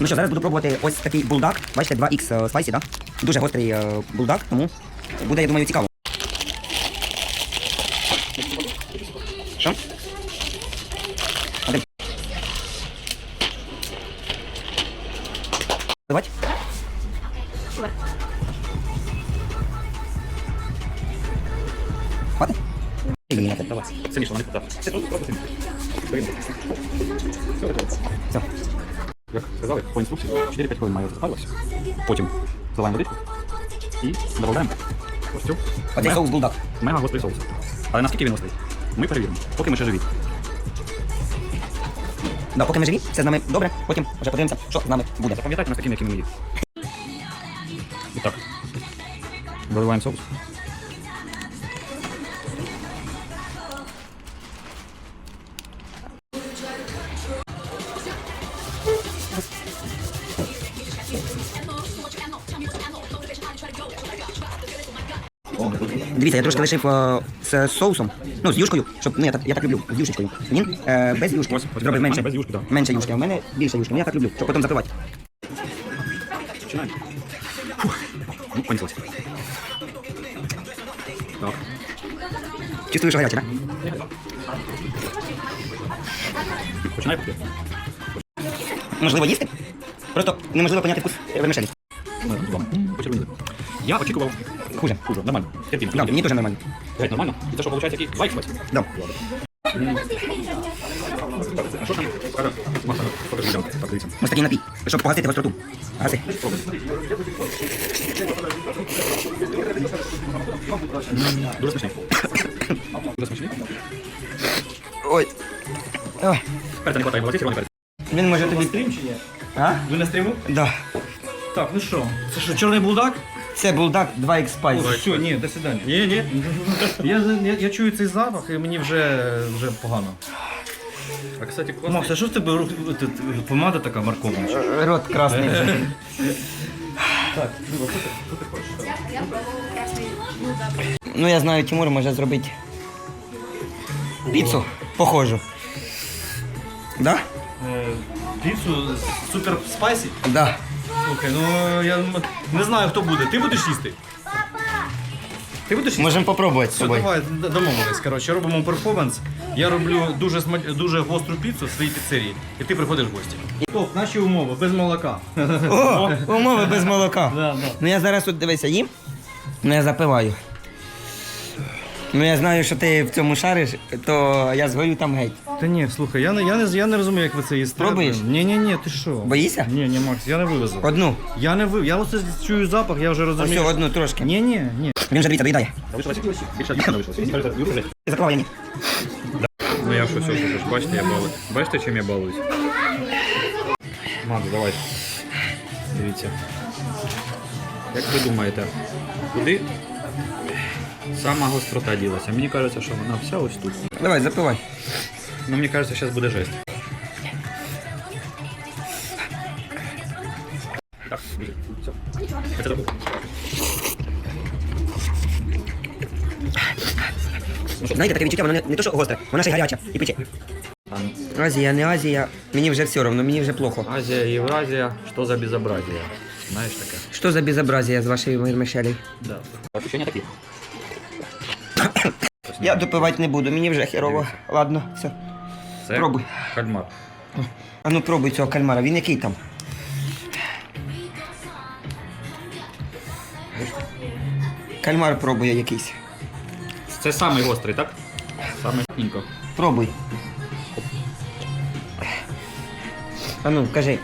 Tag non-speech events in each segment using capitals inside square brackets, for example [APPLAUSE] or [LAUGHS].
Ну що, зараз буду пробувати ось такий булдак. Бачите, 2х е, спайсі, так? Дуже гострий е, булдак, тому буде, я думаю, цікаво. Що? Давайте. Хватить? Ні, давай. Не сильніше. Все. Як сказали, по інструкції 4-5 хвилин має розпалюватися. Потім заливаємо водичку і додаємо ось цю Оцей соус булдак. мега гострий соус. Але наскільки він гострий? Ми перевіримо, поки ми ще живі. Да, поки ми живі, все з нами добре, потім вже подивимося, що з нами буде. Запам'ятайте нас такими, якими ми є. [LAUGHS] І так. Доливаємо соус. Дивіться, я трошки лишив е, з соусом, ну, з юшкою, щоб, ну, я так, я так люблю, з юшечкою. Він е, без юшки, Ось, ось, зробив менше, без юшки, да. менше юшки, а в мене більше юшки, ну, я так люблю, щоб потім запивати. Починаємо. Фух. Ну, понеслось. Так. Чувствую, що гаряче, так? Починай поки. Можливо, їсти? Просто неможливо поняти вкус. Почервоніли. Я очікував Хуже. хуже, нормально. Терпімо. Да, мені теж нормально. Геть нормально. Це що, виходить, який лайк спать? Да. А що там? Покажи людям. Так, дивіться. Ось такий напій, щоб погасити гостроту. Гаси. Дуже смачний. Дуже смачний. Ой. Ой. Перця не хватає, молодці, червоний перець. Він може тобі... Стрім чи ні? А? Ви на стріму? Да. Так, ну що? Це що, чорний булдак? Це булдак 2х Spice. Все, ні, до свидання. Ні, ні. [LAUGHS] Я, я, я чую цей запах і мені вже, вже погано. А, кстати, Макс, класно. а що в тебе тут, помада така морковна? Рот красний вже. Так, Ну я знаю, Тимур може зробити піцу похожу. Да? е, піцу з супер спайсі? Да. Слухай, ну я м- не знаю, хто буде. Ти будеш їсти? Ти будеш їсти? Можемо попробувати з Все, собою. давай д- домовились. Коротше, робимо перформанс. Я роблю дуже сма- дуже гостру піцу в своїй піцерії, і ти приходиш в гості. Топ, наші умови, без молока. О, умови без молока. [LAUGHS] Да, да. Ну я зараз тут дивися їм, ну я запиваю. Ну я знаю, що ти в цьому шариш, то я згорю там геть. Та ні, слухай, я не, я не, я не розумію, як ви це їсте. Пробуєш? Ні, ні, ні, ти що? Боїшся? Ні, ні, Макс, я не вивезу. Одну. Я не вив. Я оце чую запах, я вже Ось розумію. цю одну трошки. Ні, ні, ні. Він вже дивіться, доїдає. Запивав я ні. Ну я щось вже ж бачите, я балую. Бачите, чим я балуюсь? Маду, давай. Дивіться. Як ви думаєте, куди сама гострота ділася? Мені кажеться, що вона вся ось тут. Давай, запивай. Ну мені кажеться, зараз буде жесть. Так. Все. Зробив. Знаєте, таке відчуття, воно не, не то, що гостре, вона ще й гаряча і пече. Азія, не Азія, мені вже все одно, мені вже плохо. Азія, Євразія, що за безобразие? Знаєш таке? Що за безобразие з вашої вермишелі? Да. Ощущення такі. Я допивати не буду, мені вже херово. Ладно, все. Це Пробуй. кальмар. А ну пробуй цього кальмара, він який там? Кальмар пробує якийсь. Це самий гострий, так? Самий нінько. Пробуй. А ну, кажи.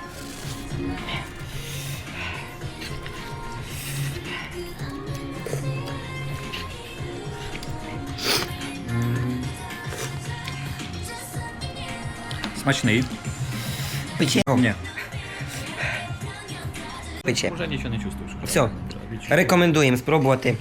Смачний. Пече. Ні. Пече. Вже нічого не чувствуєш. Все. Рекомендуємо спробувати.